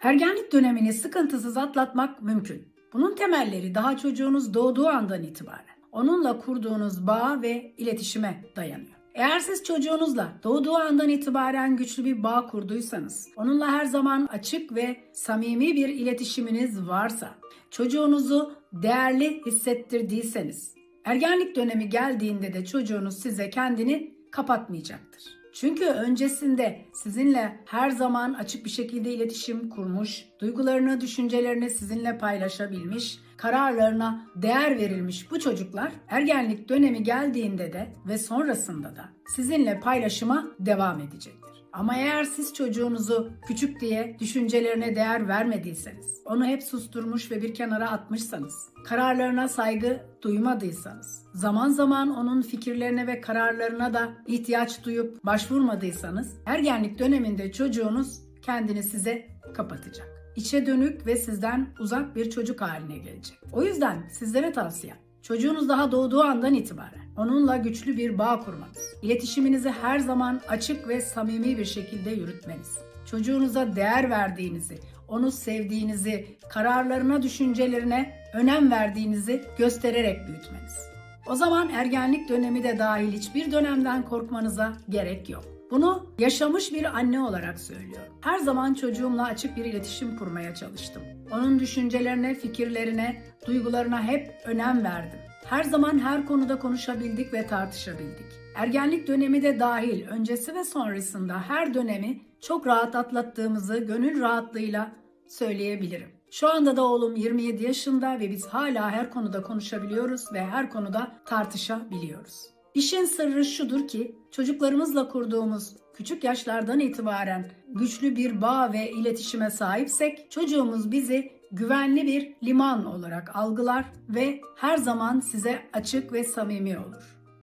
Ergenlik dönemini sıkıntısız atlatmak mümkün. Bunun temelleri daha çocuğunuz doğduğu andan itibaren onunla kurduğunuz bağ ve iletişime dayanıyor. Eğer siz çocuğunuzla doğduğu andan itibaren güçlü bir bağ kurduysanız, onunla her zaman açık ve samimi bir iletişiminiz varsa, çocuğunuzu değerli hissettirdiyseniz, ergenlik dönemi geldiğinde de çocuğunuz size kendini kapatmayacaktır. Çünkü öncesinde sizinle her zaman açık bir şekilde iletişim kurmuş, duygularını, düşüncelerini sizinle paylaşabilmiş, kararlarına değer verilmiş bu çocuklar ergenlik dönemi geldiğinde de ve sonrasında da sizinle paylaşıma devam edecektir. Ama eğer siz çocuğunuzu küçük diye düşüncelerine değer vermediyseniz, onu hep susturmuş ve bir kenara atmışsanız, kararlarına saygı duymadıysanız, zaman zaman onun fikirlerine ve kararlarına da ihtiyaç duyup başvurmadıysanız, ergenlik döneminde çocuğunuz kendini size kapatacak. İçe dönük ve sizden uzak bir çocuk haline gelecek. O yüzden sizlere tavsiyem Çocuğunuz daha doğduğu andan itibaren onunla güçlü bir bağ kurmanız, iletişiminizi her zaman açık ve samimi bir şekilde yürütmeniz, çocuğunuza değer verdiğinizi, onu sevdiğinizi, kararlarına, düşüncelerine önem verdiğinizi göstererek büyütmeniz. O zaman ergenlik dönemi de dahil hiçbir dönemden korkmanıza gerek yok. Bunu yaşamış bir anne olarak söylüyorum. Her zaman çocuğumla açık bir iletişim kurmaya çalıştım. Onun düşüncelerine, fikirlerine, duygularına hep önem verdim. Her zaman her konuda konuşabildik ve tartışabildik. Ergenlik dönemi de dahil öncesi ve sonrasında her dönemi çok rahat atlattığımızı gönül rahatlığıyla söyleyebilirim. Şu anda da oğlum 27 yaşında ve biz hala her konuda konuşabiliyoruz ve her konuda tartışabiliyoruz. İşin sırrı şudur ki çocuklarımızla kurduğumuz küçük yaşlardan itibaren güçlü bir bağ ve iletişime sahipsek çocuğumuz bizi güvenli bir liman olarak algılar ve her zaman size açık ve samimi olur.